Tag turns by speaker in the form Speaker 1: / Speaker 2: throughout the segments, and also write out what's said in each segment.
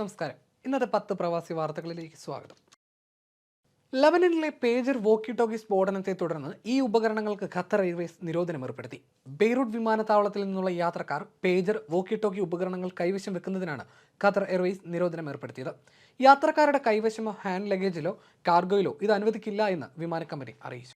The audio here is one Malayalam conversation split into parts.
Speaker 1: നമസ്കാരം. ഇന്നത്തെ പത്ത് പ്രവാസി വാർത്തകളിലേക്ക് സ്വാഗതം. ലബനനിലെ പേജർ വോക്കി ടോക്കി സ്ഫോടനത്തെ തുടർന്ന് ഈ ഉപകരണങ്ങൾക്ക് ഖത്തർ എയർവേസ് നിരോധനം ഏർപ്പെടുത്തി. ബെയ്റൂട്ട് വിമാനത്താവളത്തിൽ നിന്നുള്ള യാത്രക്കാർ പേജർ വോക്കി ടോക്കി ഉപകരണങ്ങൾ കൈവശം വെക്കുന്നതിനാണ് ഖത്തർ എയർവേസ് നിരോധനം ഏർപ്പെടുത്തിയത്. യാത്രക്കാരുടെ കൈവശമോ ഹാൻഡ് ലഗേജിലോ കാർഗോയിലോ ഇത് അനുവദിക്കില്ല എന്ന് വിമാന കമ്പനി അറിയിച്ചു.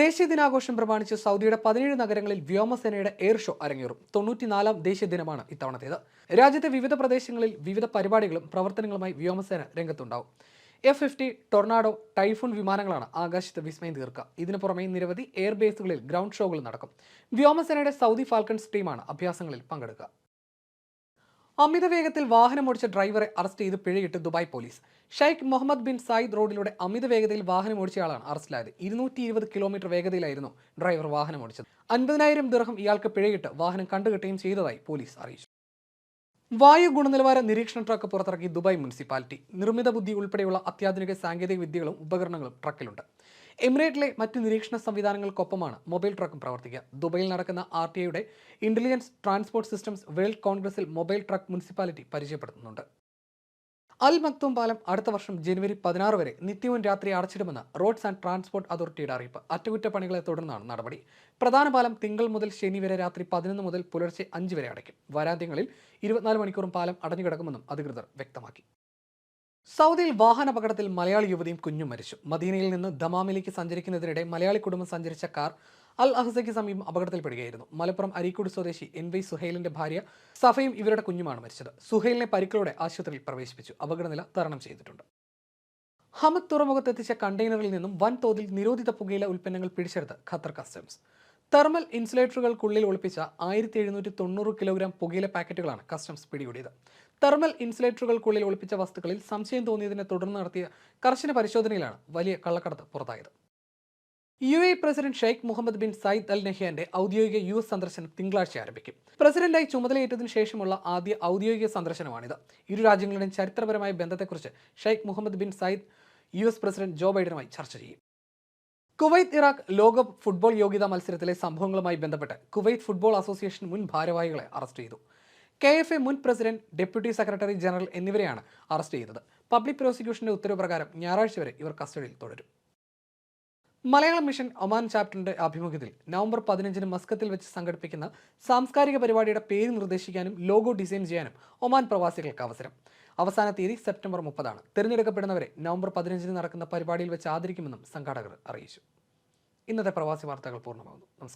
Speaker 1: ദേശീയ ദിനാഘോഷം പ്രമാണിച്ച് സൗദിയുടെ പതിനേഴ് നഗരങ്ങളിൽ വ്യോമസേനയുടെ എയർ ഷോ അരങ്ങേറും. തൊണ്ണൂറ്റിനാലാം ദേശീയ ദിനമാണ് ഇത്തവണത്തേത്. രാജ്യത്തെ വിവിധ പ്രദേശങ്ങളിൽ വിവിധ പരിപാടികളും പ്രവർത്തനങ്ങളുമായി വ്യോമസേന രംഗത്തുണ്ടാവും. എഫ് ഫിഫ്റ്റി ടൊർണാഡോ ടൈഫൂൺ വിമാനങ്ങളാണ് ആകാശത്ത് വിസ്മയം തീർക്കുക. ഇതിനു പുറമെ നിരവധി എയർബേസുകളിൽ ഗ്രൗണ്ട് ഷോകൾ നടക്കും. വ്യോമസേനയുടെ സൗദി ഫാൽക്കൺസ് ടീമാണ് അഭ്യാസങ്ങളിൽ പങ്കെടുക്കുക. അമിത വേഗത്തിൽ വാഹനമോടിച്ച ഡ്രൈവറെ അറസ്റ്റ് ചെയ്ത് പിഴയിട്ട് Dubai police. Sheikh Mohammed bin Zayed റോഡിലൂടെ അമിത വേഗതയിൽ വാഹനം ഓടിച്ചയാളാണ് അറസ്റ്റിലായത്. ഇരുന്നൂറ്റി ഇരുപത് കിലോമീറ്റർ വേഗതയിലായിരുന്നു ഡ്രൈവർ വാഹനം ഓടിച്ചത് അൻപതിനായിരം ദിർഹം ഇയാൾക്ക് പിഴയിട്ട് വാഹനം കണ്ടുകെട്ടുകയും ചെയ്തതായി പോലീസ് അറിയിച്ചു. വായു ഗുണനിലവാര നിരീക്ഷണ ട്രക്ക് പുറത്തിറക്കി ദുബായ് മുനിസിപ്പാലിറ്റി. നിർമ്മിത ബുദ്ധി ഉൾപ്പെടെയുള്ള അത്യാധുനിക സാങ്കേതിക വിദ്യകളും ഉപകരണങ്ങളും ട്രക്കിലുണ്ട്. എമിറേറ്റിലെ മറ്റ് നിരീക്ഷണ സംവിധാനങ്ങൾക്കൊപ്പമാണ് മൊബൈൽ ട്രക്കും പ്രവർത്തിക്കുക. ദുബൈയിൽ നടക്കുന്ന ആർ ടി ഐയുടെ ഇന്റലിജൻസ് ട്രാൻസ്പോർട്ട് സിസ്റ്റംസ് വേൾഡ് കോൺഗ്രസിൽ മൊബൈൽ ട്രക്ക് മുനിസിപ്പാലിറ്റി പരിചയപ്പെടുത്തുന്നുണ്ട്. അൽ മക്തൂം പാലം അടുത്ത വർഷം ജനുവരി പതിനാറ് വരെ നിത്യവും രാത്രി അടച്ചിടുമെന്ന് റോഡ്സ് ആൻഡ് ട്രാൻസ്പോർട്ട് അതോറിറ്റിയുടെ അറിയിപ്പ്. അറ്റകുറ്റപ്പണികളെ തുടർന്നാണ് നടപടി. പ്രധാന പാലം തിങ്കൾ മുതൽ ശനി വരെ രാത്രി പതിനൊന്ന് മുതൽ പുലർച്ചെ അഞ്ച് വരെ അടയ്ക്കും. വരാന്ത്യങ്ങളിൽ ഇരുപത്തിനാല് മണിക്കൂറും പാലം അടഞ്ഞുകിടക്കുമെന്നും അധികൃതർ വ്യക്തമാക്കി. സൗദിയിൽ വാഹനാപകടത്തിൽ മലയാളി യുവതിയും കുഞ്ഞും മരിച്ചു. മദീനയിൽ നിന്ന് ദമാമിലേക്ക് സഞ്ചരിക്കുന്നതിനിടെ മലയാളി കുടുംബം സഞ്ചരിച്ച കാർ അൽ അഹസയ്ക്ക് സമീപം അപകടത്തിൽപ്പെടുകയായിരുന്നു. മലപ്പുറം അരീക്കോട് സ്വദേശി എൻ വൈ സുഹൈലിന്റെ ഭാര്യ സഫയും ഇവരുടെ കുഞ്ഞുമാണ് മരിച്ചത്. സുഹൈലിനെ പരിക്കളോടെ ആശുപത്രിയിൽ പ്രവേശിപ്പിച്ചു. അപകടനില തരണം ചെയ്തിട്ടുണ്ട്. ഹമദ് തുറമുഖത്തെത്തിച്ച കണ്ടെയ്നറിൽ നിന്നും വൻതോതിൽ നിരോധിത പുകയില ഉൽപ്പന്നങ്ങൾ പിടിച്ചെടുത്ത് ഖത്തർ കസ്റ്റംസ്. തെർമൽ ഇൻസുലേറ്ററുകൾക്കുള്ളിൽ ഒളിപ്പിച്ച ആയിരത്തി എഴുന്നൂറ്റി തൊണ്ണൂറ് കിലോഗ്രാം പുകയില പാക്കറ്റുകളാണ് കസ്റ്റംസ് പിടികൂടിയത്. തെർമൽ ഇൻസുലേറ്ററുകൾക്കുള്ളിൽ ഒളിപ്പിച്ച വസ്തുക്കളിൽ സംശയം തോന്നിയതിനെ തുടർന്ന് നടത്തിയ കർശന പരിശോധനയിലാണ് വലിയ കള്ളക്കടത്ത് പുറത്തായത്. U A president Sheikh Mohammed bin Zayed Al നഹ്യാന്റെ ഔദ്യോഗിക യു എസ് സന്ദർശനം തിങ്കളാഴ്ച ആരംഭിക്കും. പ്രസിഡന്റായി ചുമതലയേറ്റതിനു ശേഷമുള്ള ആദ്യ ഔദ്യോഗിക സന്ദർശനമാണിത്. ഇരു രാജ്യങ്ങളുടെയും ചരിത്രപരമായ ബന്ധത്തെക്കുറിച്ച് Sheikh Mohammed bin Zayed U S president Joe ബൈഡനുമായി ചർച്ച ചെയ്യും. കുവൈത്ത് ഇറാഖ് ലോകകപ്പ് ഫുട്ബോൾ യോഗ്യതാ മത്സരത്തിലെ സംഭവങ്ങളുമായി ബന്ധപ്പെട്ട് കുവൈത്ത് ഫുട്ബോൾ അസോസിയേഷൻ മുൻ ഭാരവാഹികളെ അറസ്റ്റ് ചെയ്തു. കെ എഫ് എ മുൻ പ്രസിഡന്റ് ഡെപ്യൂട്ടി സെക്രട്ടറി ജനറൽ എന്നിവരെയാണ് അറസ്റ്റ് ചെയ്തത്. പബ്ലിക് പ്രോസിക്യൂഷന്റെ ഉത്തരവ് പ്രകാരം ഞായറാഴ്ച വരെ ഇവർ കസ്റ്റഡിയിൽ തുടരും. മലയാളം മിഷൻ ഒമാൻ ചാപ്റ്ററിന്റെ ആഭിമുഖ്യത്തിൽ നവംബർ പതിനഞ്ചിന് മസ്കത്തിൽ വെച്ച് സംഘടിപ്പിക്കുന്ന സാംസ്കാരിക പരിപാടിയുടെ പേര് നിർദ്ദേശിക്കാനും ലോഗോ ഡിസൈൻ ചെയ്യാനും ഒമാൻ പ്രവാസികൾക്ക് അവസരം. അവസാന തീയതി സെപ്റ്റംബർ മുപ്പതാണ്. തിരഞ്ഞെടുക്കപ്പെടുന്നവരെ നവംബർ പതിനഞ്ചിന് നടക്കുന്ന പരിപാടിയിൽ വെച്ച് ആദരിക്കുമെന്നും സംഘാടകർ അറിയിച്ചു. ഇന്നത്തെ പ്രവാസി വാർത്തകൾ പൂർണമാകുന്നു. നമസ്കാരം.